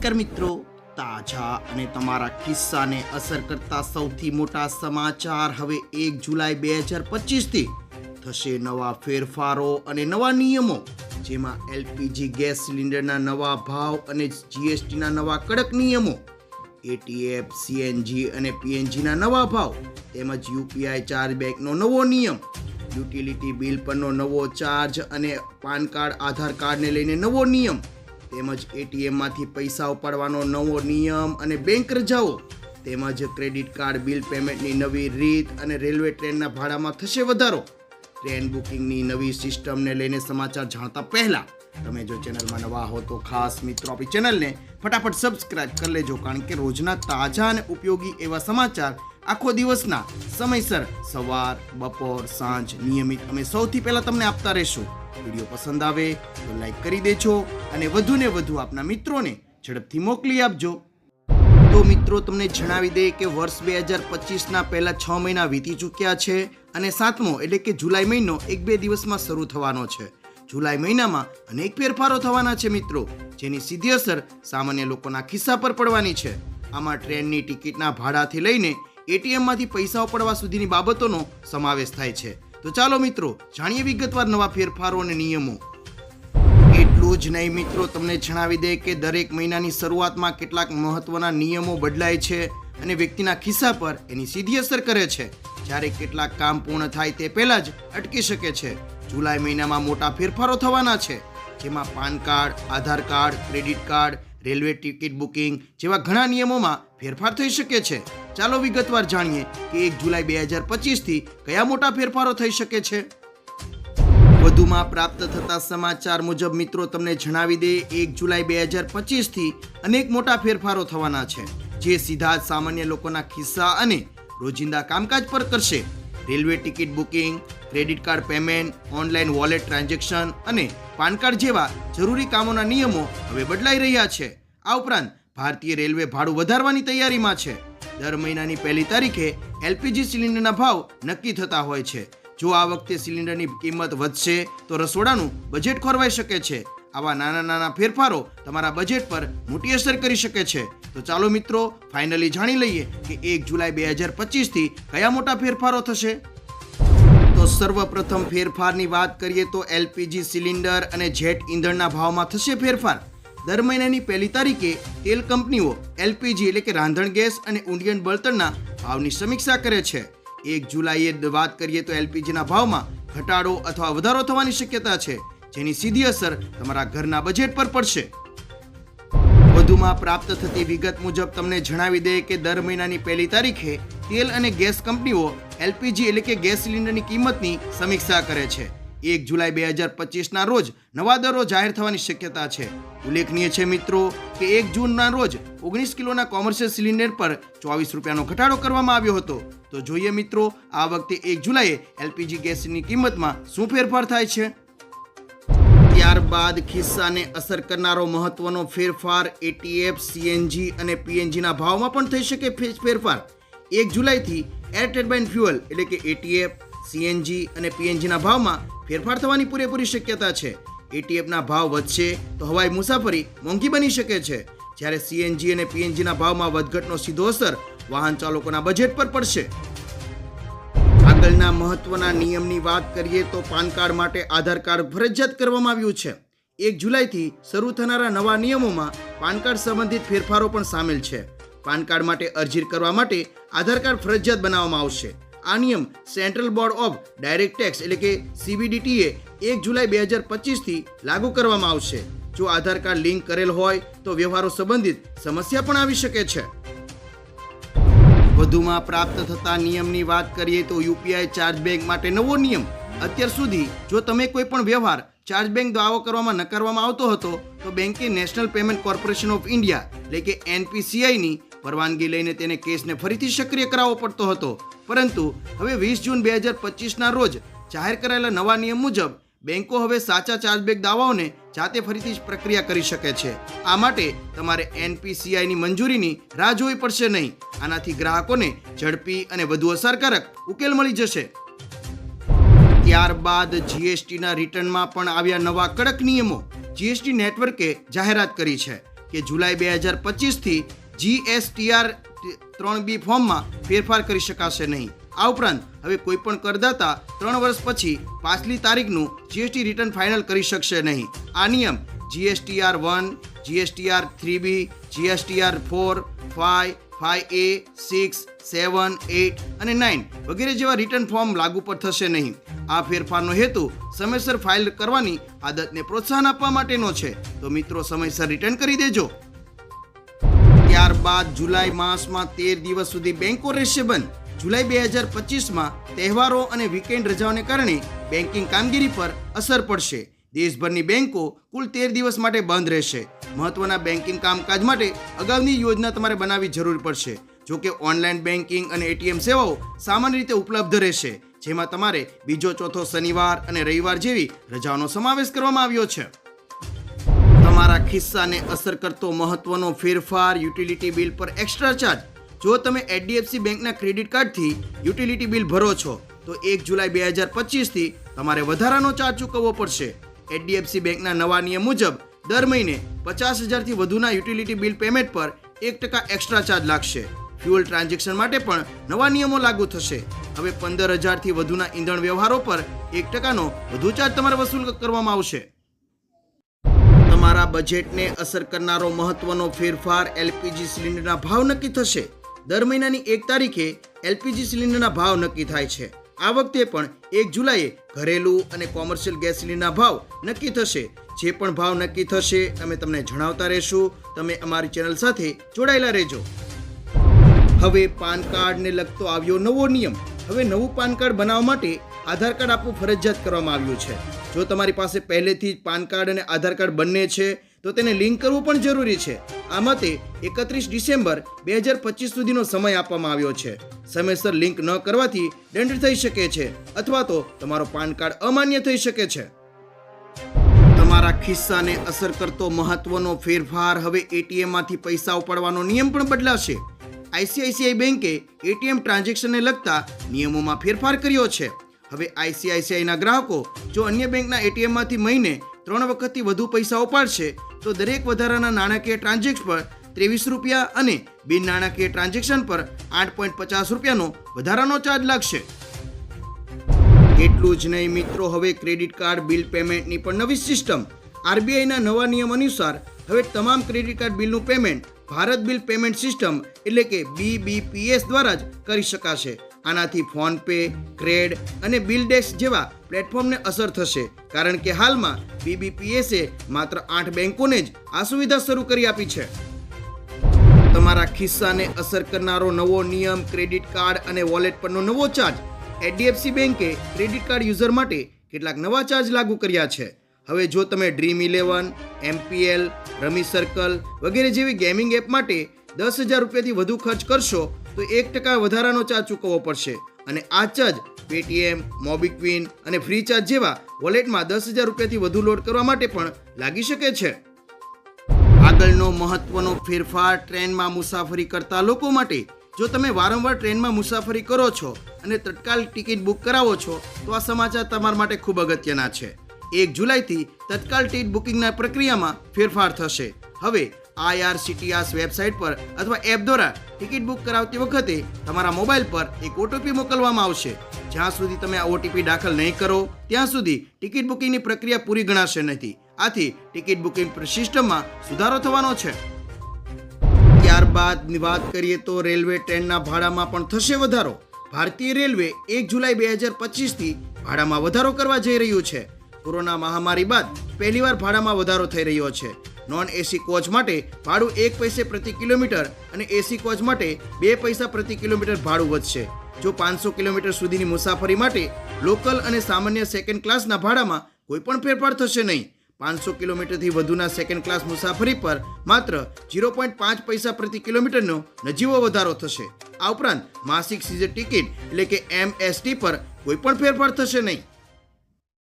નમસ્કાર મિત્રો, તાજા અને તમારા કિસ્સાને અસર કરતા સૌથી મોટા સમાચાર હવે એક જુલાઈ બે હજાર પચીસથી. થશે નવા ફેરફારો અને નવા નિયમો, જેમાં એલપીજી ગેસ સિલિન્ડરના નવા ભાવ અને જીએસટીના નવા કડક નિયમો, એટીએફ, સીએનજી અને પીએનજીના નવા ભાવ, તેમજ યુપીઆઈ ચાર્જ બેકનો નવો નિયમ, યુટિલિટી બિલ પરનો નવો ચાર્જ અને પાન કાર્ડ, આધાર કાર્ડને લઈને નવો નિયમ તેમજ એટીએમમાંથી પૈસા ઉપાડવાનો નવો નિયમ અને બેંક રજાઓ, તેમજ ક્રેડિટ કાર્ડ બિલ પેમેન્ટની નવી રીત અને રેલવે ટ્રેનના ભાડામાં થશે વધારો. ટ્રેન બુકિંગની નવી સિસ્ટમને લઈને સમાચાર જાણતા પહેલાં તમે જો ચેનલમાં નવા હો તો ખાસ મિત્રો આપણી ચેનલને ફટાફટ સબસ્ક્રાઇબ કરી લેજો, કારણ કે રોજના તાજા અને ઉપયોગી એવા સમાચાર આખો દિવસના સમયસર સવાર, બપોર, સાંજ નિયમિત અમે સૌથી પહેલાં તમને આપતા રહીશું. વીડિયો પસંદ આવે તો લાઈક કરી દેજો અને વધુને વધુ આપના મિત્રોને ઝડપથી મોકલી આપજો. તો મિત્રો, તમને જણાવી દે કે વર્ષ બે હજાર પચીસના પહેલાં છ મહિના વીતી ચૂક્યા છે અને સાતમો એટલે કે જુલાઈ મહિનો એક બે દિવસમાં શરૂ થવાનો છે. જુલાઈ મહિનામાં અનેક ફેરફારો થવાના છે મિત્રો, જેની સીધી અસર સામાન્ય લોકોના ખિસ્સા પર પડવાની છે. આમાં ટ્રેનની ટિકિટના ભાડાથી લઈને એટીએમમાંથી પૈસા પડવા સુધીની બાબતોનો સમાવેશ થાય છે. તો ચાલો મિત્રો, જાણીએ વિગતવાર નવા ફેરફારો અને નિયમો. એટલું જ નહીં મિત્રો, તમને જણાવી દે કે દરેક મહિનાની શરૂઆતમાં કેટલાક મહત્વના નિયમો બદલાય છે અને વ્યક્તિના ખિસ્સા પર એની સીધી અસર કરે છે. જ્યારે કેટલાક કામ પૂર્ણ થાય તે પહેલા જ અટકી શકે છે. જુલાઈ મહિનામાં મોટા ફેરફારો થવાના છે. જેમાં PAN card, Aadhaar card, credit card railway ticket booking જેવા ઘણા નિયમોમાં ફેરફાર થઈ શકે છે. ચાલો વિગતવાર જાણીએ કે એક જુલાઈ બે હજાર પચીસથી કયા મોટા ફેરફારો થઈ શકે છે? વધુમાં પ્રાપ્ત થતા સમાચાર મુજબ મિત્રો, તમને જણાવી દે, એક જુલાઈ બે હજાર પચીસથી અનેક મોટા ફેરફારો થવાના છે, જે સીધા જ સામાન્ય લોકોના ખિસ્સા અને રોજિંદા કામકાજ પર કરશે. Railway ticket booking, credit card payment, online wallet transaction અને પાન કાર્ડ જેવા જરૂરી કામોના નિયમો હવે બદલાઈ રહ્યા છે. આ ઉપરાંત ભારતીય રેલવે ભાડું વધારવાની તૈયારીમાં છે. દર મહિનાની પહેલી તારીખે એલપીજી સિલિન્ડરના ભાવ નક્કી થતા હોય છે. જો આ વખતે સિલિન્ડરની કિંમત વધશે, તો રસોડાનું બજેટ ખોરવાઈ શકે છે. આવા નાના નાના ફેરફારો તમારા બજેટ પર મોટી અસર કરી શકે છે. તો ચાલો મિત્રો, ફાઇનલી જાણી લઈએ કે એક જુલાઈ બે હજાર પચીસથી કયા મોટા ફેરફારો થશે. તો સર્વપ્રથમ ફેરફારની વાત કરીએ તો એલપીજી સિલિન્ડર અને જેટ ઈંધણના ભાવમાં થશે ફેરફાર. દર મહિનાની પહેલી તારીખે તેલ કંપનીઓ એલપીજી એટલે કે રાંધણ ગેસ અને ઇન્ડિયન બળતણના ભાવની સમીક્ષા કરે છે. એક જુલાઈએ વાત કરીએ તો એલપીજીના ભાવમાં ઘટાડો અથવા વધારો થવાની શક્યતા છે, જેની સીધી અસર તમારા ઘરના બજેટ પર પડશે. વધુમાં પ્રાપ્ત થતી વિગત મુજબ તમને જણાવી દે કે દર મહિનાની પહેલી તારીખે તેલ અને ગેસ કંપનીઓ એલપીજી એટલે કે ગેસ સિલિન્ડરની કિંમતની સમીક્ષા કરે છે. એક જુલાઈ બે હજાર પચીસના રોજ નવા દરો જાહેર થવાની શક્યતા છે. ઉલ્લેખનીય છે મિત્રો કે એક જૂનના રોજ ઓગણીસ કિલોના કોમર્શિયલ સિલિન્ડર પર ચોવીસ રૂપિયાનો ઘટાડો કરવામાં આવ્યો હતો. તો જોઈએ મિત્રો, આ વખતે એક જુલાઈએ એલપીજી ગેસની કિંમતમાં શું ફેરફાર થાય છે? ત્યારબાદ ખિસ્સાને અસર કરનારો મહત્વનો ફેરફાર એટીએફ, સીએનજી અને પીએનજીના ભાવમાં પણ થઈ શકે ફેરફાર. એક જુલાઈથી એર ટર્બાઇન ફ્યુઅલ એટલે કે એટીએફ, સીએનજી અને પીએનજીના ભાવમાં ફેરફાર થવાની પૂરેપૂરી શક્યતા છે. એટીએફના ભાવ વધશે તો હવાઈ મુસાફરી મોંઘી બની શકે છે. જ્યારે સીએનજી અને પીએનજીના ભાવમાં વધઘટનો સીધો અસર વાહન ચાલકોના બજેટ પર પડશે. આગળના મહત્વના નિયમની વાત કરીએ તો પાન કાર્ડ માટે આધાર કાર્ડ ફરજિયાત કરવામાં આવ્યું છે. એક જુલાઈથી શરૂ થનારા નવા નિયમોમાં પાન કાર્ડ સંબંધિત ફેરફારો પણ સામેલ છે. પાન કાર્ડ માટે અરજી કરવા માટે આધાર કાર્ડ ફરજિયાત બનાવવામાં આવશે. આ નિયમ central board of direct tax એટલે કે સીબીડીટીએ એક જુલાઈ બે હજાર પચીસથી લાગુ કરવામાં આવશે. જો આધાર કાર્ડ લિંક કરેલ હોય તો વ્યવહારો સંબંધિત સમસ્યા પણ આવી શકે છે. વધુમાં પ્રાપ્ત થતા નિયમની વાત કરીએ તો યુપીઆઈ ચાર્જ બેંક માટે નવો નિયમ. અત્યાર સુધી જો તમે કોઈ પણ વ્યવહાર ચાર્જ બેંક દાવો કરવામાં નકારવામાં આવતો હતો, તો બેંકે national payment corporation of India એટલે કે એનપીસીઆઈની પરવાનગી લઈને તેને કેસને ફરીથી સક્રિય કરાવવો પડતો હતો. પરંતુ હવે વીસ જૂન બે હજાર પચીસના રોજ જાહેર કરાયેલા નવા નિયમ મુજબ બેંકો હવે સાચા ચાર્જબેક દાવાઓને જાતે ફરીથી પ્રક્રિયા કરી શકે છે. આ માટે તમારે એનપીસીઆઈની મંજૂરીની રાહ જોવી પડશે નહીં. આનાથી ગ્રાહકોને ઝડપી અને વધુ અસરકારક ઉકેલ મળી જશે. ત્યારબાદ જીએસટીના રિટર્નમાં પણ આવ્યા નવા કડક નિયમો. જીએસટી નેટવર્કે જાહેરાત કરી છે કે જુલાઈ બે હજાર પચીસથી જીએસટીઆર ત્રણ બી ફોર્મમાં ફેરફાર કરી શકાશે નહીં. આ ઉપરાંત, હવે કોઈ પણ કરદાતા ત્રણ વર્ષ પછી પાછલી તારીખનું જીએસટી રિટર્ન ફાઇનલ કરી શકશે નહીં. આ નિયમ GSTR one, GSTR three B, GSTR four, five five A, six, seven, eight અને નાઇન વગેરે જેવા રિટર્ન ફોર્મ લાગુ પર થશે નહીં. આ ફેરફારનો હેતુ સમયસર ફાઇલ કરવાની આદતને પ્રોત્સાહન આપવા માટેનો છે. તો મિત્રો, સમયસર રિટર્ન કરી દેજો. ત્યારબાદ જુલાઈ માસમાં તેર દિવસ સુધી બેંકો રહેશે બંધ. જુલાઈ બે હજાર પચીસમાં તહેવારો અને વીકેન્ડ રજાઓને કારણે બેન્કિંગ કામગીરી પર અસર પડશે. દેશભરની બેંકો કુલ તેર દિવસ માટે બંધ રહેશે. મહત્વના બેન્કિંગ કામકાજ માટે અગાઉની યોજના તમારે બનાવવી જરૂર પડશે. જો કે ઓનલાઈન બેન્કિંગ અને એટીએમ સેવાઓ સામાન્ય રીતે ઉપલબ્ધ રહેશે, જેમાં તમારે બીજો ચોથો શનિવાર અને રવિવાર જેવી રજાઓનો સમાવેશ કરવામાં આવ્યો છે. તમારા ખિસ્સાને અસર કરતો મહત્વનો ફેરફાર યુટિલિટી બિલ પર એક્સ્ટ્રા ચાર્જ જો તમે એચડીએફસી બેંકના ક્રેડિટ કાર્ડથી યુટિલિટી બિલ ભરો છો, તો એક જુલાઈ બે હજાર પચીસથી તમારે વધારાનો ચાર્જ ચૂકવવો પડશે. એચડીએફસી બેંકના નવા નિયમ મુજબ, દર મહિને પચાસ હજારથી વધુના યુટિલિટી બિલ પેમેન્ટ પર એક ટકા એક્સ્ટ્રા ચાર્જ લાગશે. ફ્યુઅલ ટ્રાન્ઝેક્શન માટે પણ નવા નિયમો લાગુ થશે. હવે પંદર હજારથી વધુના ઈંધણ વ્યવહારો પર એક ટકાનો વધુ ચાર્જ તમારે વસૂલ કરવામાં આવશે. તમારા બજેટને અસર કરનારો મહત્વનો ફેરફાર એલપીજી સિલિન્ડરના ભાવ નક્કી થશે. દર મહિનાની એક તારીખે એલપીજી સિલિન્ડરના ભાવ નક્કી થાય છે. આ વખતે પણ એક જુલાઈએ ઘરેલું અને કોમર્શિયલ ગેસ સિલિન્ડરના ભાવ નક્કી થશે. જે પણ ભાવ નક્કી થશે અમે તમને જણાવતા રહેશું. તમે અમારી ચેનલ સાથે જોડાયેલા રહેજો. હવે પાન કાર્ડને લગતો આવ્યો નવો નિયમ. હવે નવું પાન કાર્ડ બનાવવા માટે આધાર કાર્ડ આપવું ફરજિયાત કરવામાં આવ્યું છે. જો તમારી પાસે પહેલેથી જ પાન કાર્ડ અને આધાર કાર્ડ બંને છે, તો તેને લિંક કરવું પણ જરૂરી છે. આ મતે એકત્રીસ ડિસેમ્બર બે હજાર પચીસ સુધીનો સમય આપવામાં આવ્યો છે. સમયસર લિંક ન કરવાથી દંડ થઈ શકે છે, અથવા તો તમારો પાન કાર્ડ અમાન્ય થઈ શકે છે. તમારા ખિસ્સાને અસર કરતો મહત્વનો ફેરફાર હવે એટીએમમાંથી પૈસા ઉપાડવાનો નિયમ પણ બદલાશે. આઈસીઆઈસીઆઈ બેંકે એટીએમ ટ્રાન્ઝેક્શનને લગતા નિયમોમાં ફેરફાર કર્યો છે. હવે આઈસીઆઈસીઆઈના ગ્રાહકો જો અન્ય બેંકના એટીએમમાંથી મહિને ત્રણ વખતથી વધુ પૈસા ઉપાડશે, તો દરેક વધારાના નાણાકીય ટ્રાન્ઝેક્શન પર ત્રેવીસ રૂપિયા અને બિન નાણાકીય ટ્રાન્ઝેક્શન પર આઠ પોઈન્ટ પચાસ રૂપિયાનો વધારાનો ચાર્જ લાગશે. એટલું જ નહીં મિત્રો, હવે ક્રેડિટ કાર્ડ, બિલ પેમેન્ટની પણ નવી સિસ્ટમ. આરબીઆઈના નવા નિયમ અનુસાર હવે તમામ credit card બિલનું payment Bharat bill payment system એટલે કે બીબીપીએસ દ્વારા જ કરી શકાશે. આનાથી ફોનપે ક્રેડ અને બિલડેક્સ જેવા પ્લેટફોર્મને અસર થશે. કારણ કે હાલમાં બીબીપીએસે માત્ર આઠ બેંકોને જ આ સુવિધા શરૂ કરી આપી છે. તમારા ખિસ્સાને અસર કરનારો નવો નિયમ, ક્રેડિટ કાર્ડ અને વોલેટ પરનો નવો ચાર્જ એચડીએફસી બેંકે ક્રેડિટ કાર્ડ યુઝર માટે કેટલાક નવા ચાર્જ લાગુ કર્યા છે. હવે જો તમે Dream Eleven MPL Rummy Circle વગેરે જેવી ગેમિંગ એપ માટે દસ હજાર રૂપિયાથી વધુ ખર્ચ કરશો તો એક ટકા વધારાનો ચાર્જ ચૂકવવો પડશે. અને આ ચાર્જ પેટીએમ મોબીક્વિન અને ફ્રી ચાર્જ જેવા વોલેટમાં દસ હજાર રૂપિયાથી વધુ લોડ કરવા માટે પણ લાગી શકે છે. આગળનો મહત્વનો ફેરફાર ટ્રેનમાં મુસાફરી કરતા લોકો માટે. જો તમે વારંવાર ટ્રેનમાં મુસાફરી કરો છો અને તત્કાલ ટિકિટ બુક કરાવો છો, તો આ સમાચાર તમારા માટે ખૂબ અગત્યના છે. એક જુલાઈથી તત્કાલ ટિકિટ બુકિંગના પ્રક્રિયામાં ફેરફાર થશે. હવે આઈઆરસીટીઆસ વેબસાઇટ પર અથવા એપ દ્વારા ટિકિટ બુક કરાવતી વખતે તમારા મોબાઈલ પર એક ઓટીપી મોકલવામાં આવશે. જ્યાં સુધી તમે આ ઓટીપી દાખલ નહીં કરો, ત્યાં સુધી ટિકિટ બુકિંગની પ્રક્રિયા પૂરી ગણાશે નથી આથી ટિકિટ બુકિંગ સિસ્ટમમાં સુધારો થવાનો છે. ત્યારબાદની વાત કરીએ તો રેલવે ટ્રેનના ભાડામાં પણ થશે વધારો. ભારતીય રેલવે એક જુલાઈ બે હજાર પચીસથી ભાડામાં વધારો કરવા જઈ રહ્યું છે. કોરોના મહામારી બાદ પહેલીવાર ભાડામાં વધારો થઈ રહ્યો છે. નોન એસી કોચ માટે ભાડું એક પૈસે પ્રતિ કિલોમીટર અને એસી કોચ માટે બે પૈસા પ્રતિ કિલોમીટર ભાડું વધશે. જો પાંચસો કિલોમીટર સુધીની મુસાફરી માટે લોકલ અને સામાન્ય સેકન્ડ ક્લાસના ભાડામાં કોઈ પણ ફેરફાર થશે નહીં. પાંચસો કિલોમીટરથી વધુના સેકન્ડ ક્લાસ મુસાફરી પર માત્ર ઝીરો પોઈન્ટ પાંચ પૈસા પ્રતિ કિલોમીટરનો નજીવો વધારો થશે. આ ઉપરાંત માસિક સીઝન ટિકિટ એટલે કે એમએસટી પર કોઈ પણ ફેરફાર થશે નહીં.